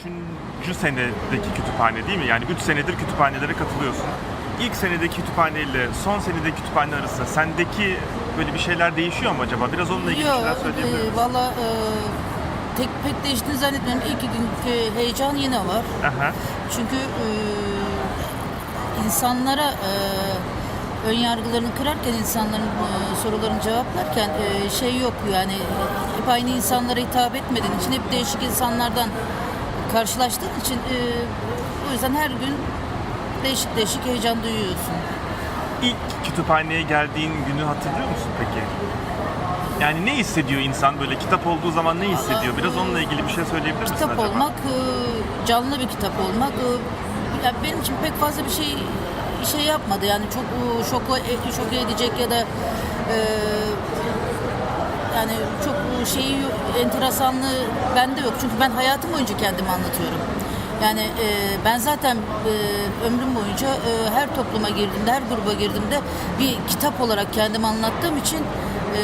üçüncü senedeki kütüphane değil mi? Yani 3 senedir kütüphanelere katılıyorsun. İlk senedeki kütüphaneyle son senedeki kütüphane arasında sendeki böyle bir şeyler değişiyor mu acaba? Biraz onunla ilgili şeyler söyleyebilir misin? e, valla e, tek pek değiştiğini zannetmiyorum. İlk günkü heyecan yine var. Aha. Çünkü e, insanlara e, ön yargılarını kırarken insanların e, sorularını cevaplarken e, şey yok yani hep aynı insanlara hitap etmediğin için hep değişik insanlardan karşılaştığın için e, o yüzden her gün değişik değişik heyecan duyuyorsun. İlk kütüphaneye geldiğin günü hatırlıyor musun peki? Yani ne hissediyor insan böyle kitap olduğu zaman ne hissediyor? Biraz onunla ilgili bir şey söyleyebilir misin Kitap acaba? olmak, e, canlı bir kitap olmak e, ya benim için pek fazla bir şey şey yapmadı. Yani çok e, şoku e, edecek ya da e, yani çok şeyi enteresanlığı bende yok. Çünkü ben hayatım boyunca kendimi anlatıyorum. Yani e, ben zaten e, ömrüm boyunca e, her topluma girdiğimde, her gruba girdiğimde bir kitap olarak kendimi anlattığım için e,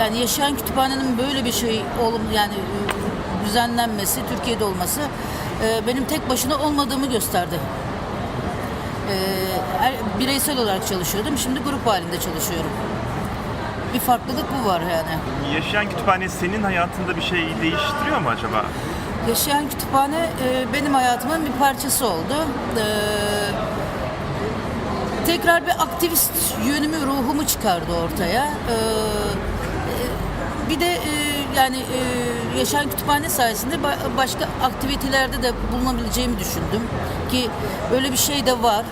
yani yaşayan kütüphanenin böyle bir şey olum yani e, düzenlenmesi, Türkiye'de olması e, benim tek başına olmadığımı gösterdi. E, bireysel olarak çalışıyordum, şimdi grup halinde çalışıyorum. Bir farklılık bu var yani. Yaşayan kütüphane senin hayatında bir şey değiştiriyor mu acaba? Yaşayan kütüphane e, benim hayatımın bir parçası oldu. E, tekrar bir aktivist yönümü, ruhumu çıkardı ortaya. E, e, bir de e, yani e, yaşayan kütüphane sayesinde ba- başka aktivitelerde de bulunabileceğimi düşündüm. Ki böyle bir şey de var.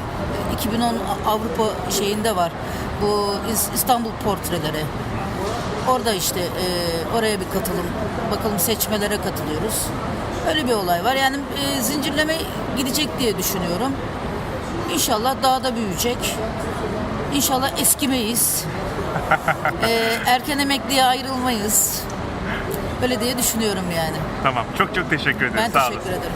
E, 2010 Avrupa şeyinde var. Bu İs- İstanbul portreleri. Orada işte e, oraya bir katılım, bakalım seçmelere katılıyoruz. Öyle bir olay var. Yani e, zincirleme gidecek diye düşünüyorum. İnşallah daha da büyüyecek. İnşallah eskimeyiz. E, erken emekliye ayrılmayız. Öyle diye düşünüyorum yani. Tamam. Çok çok teşekkür ederim. Ben Sağ teşekkür olasın. ederim.